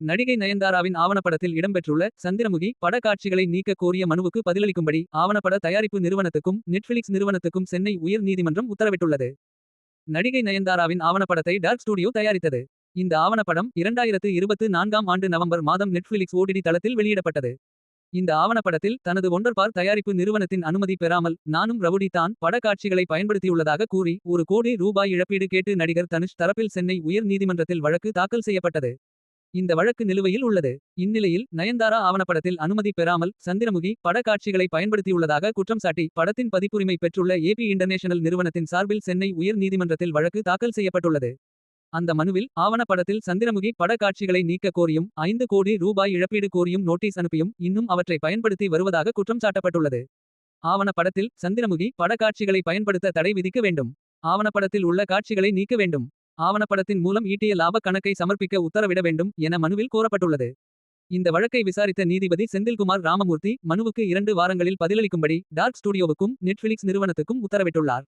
நடிகை நயன்தாராவின் ஆவணப்படத்தில் இடம்பெற்றுள்ள சந்திரமுகி பட காட்சிகளை நீக்க கோரிய மனுவுக்கு பதிலளிக்கும்படி ஆவணப்பட தயாரிப்பு நிறுவனத்துக்கும் நெட்ஃபிலிக்ஸ் நிறுவனத்துக்கும் சென்னை உயர் நீதிமன்றம் உத்தரவிட்டுள்ளது. நடிகை நயன்தாராவின் ஆவணப்படத்தை டார்க் ஸ்டுடியோ தயாரித்தது. இந்த ஆவணப்படம் இரண்டாயிரத்து இருபத்து நான்காம் ஆண்டு நவம்பர் மாதம் நெட்ஃபிலிக்ஸ் ஓடிடி தளத்தில் வெளியிடப்பட்டது. இந்த ஆவணப்படத்தில் தனது ஒன்றர்பார் தயாரிப்பு நிறுவனத்தின் அனுமதி பெறாமல் நானும் ரவுடி தான் படக்காட்சிகளை பயன்படுத்தியுள்ளதாக கூறி ஒரு கோடி ரூபாய் இழப்பீடு கேட்டு நடிகர் தனுஷ் தரப்பில் சென்னை உயர் நீதிமன்றத்தில் வழக்கு தாக்கல் செய்யப்பட்டது. இந்த வழக்கு நிலுவையில் உள்ளது. இந்நிலையில் நயன்தாரா ஆவணப்படத்தில் அனுமதி பெறாமல் சந்திரமுகி பட காட்சிகளை பயன்படுத்தியுள்ளதாக குற்றம் சாட்டி படத்தின் பதிப்புரிமை பெற்றுள்ள ஏபி இன்டர்நேஷனல் நிறுவனத்தின் சார்பில் சென்னை உயர் நீதிமன்றத்தில் வழக்கு தாக்கல் செய்யப்பட்டுள்ளது. அந்த மனுவில் ஆவணப்படத்தில் சந்திரமுகி பட காட்சிகளை நீக்க கோரியும் ஐந்து கோடி ரூபாய் இழப்பீடு கோரியும் நோட்டீஸ் அனுப்பியும் இன்னும் அவற்றை பயன்படுத்தி வருவதாக குற்றம் சாட்டப்பட்டுள்ளது. ஆவணப்படத்தில் சந்திரமுகி பட காட்சிகளை பயன்படுத்த தடை விதிக்க வேண்டும். ஆவணப்படத்தில் உள்ள காட்சிகளை நீக்க வேண்டும். ஆவணப்படத்தின் மூலம் ஈட்டிய லாப கணக்கை சமர்ப்பிக்க உத்தரவிட வேண்டும் என மனுவில் கோரப்பட்டுள்ளது. இந்த வழக்கை விசாரித்த நீதிபதி செந்தில்குமார் ராமமூர்த்தி மனுவுக்கு இரண்டு வாரங்களில் பதிலளிக்கும்படி டார்க் ஸ்டூடியோவுக்கும் நெட்ஃபிலிக்ஸ் நிறுவனத்துக்கும் உத்தரவிட்டுள்ளார்.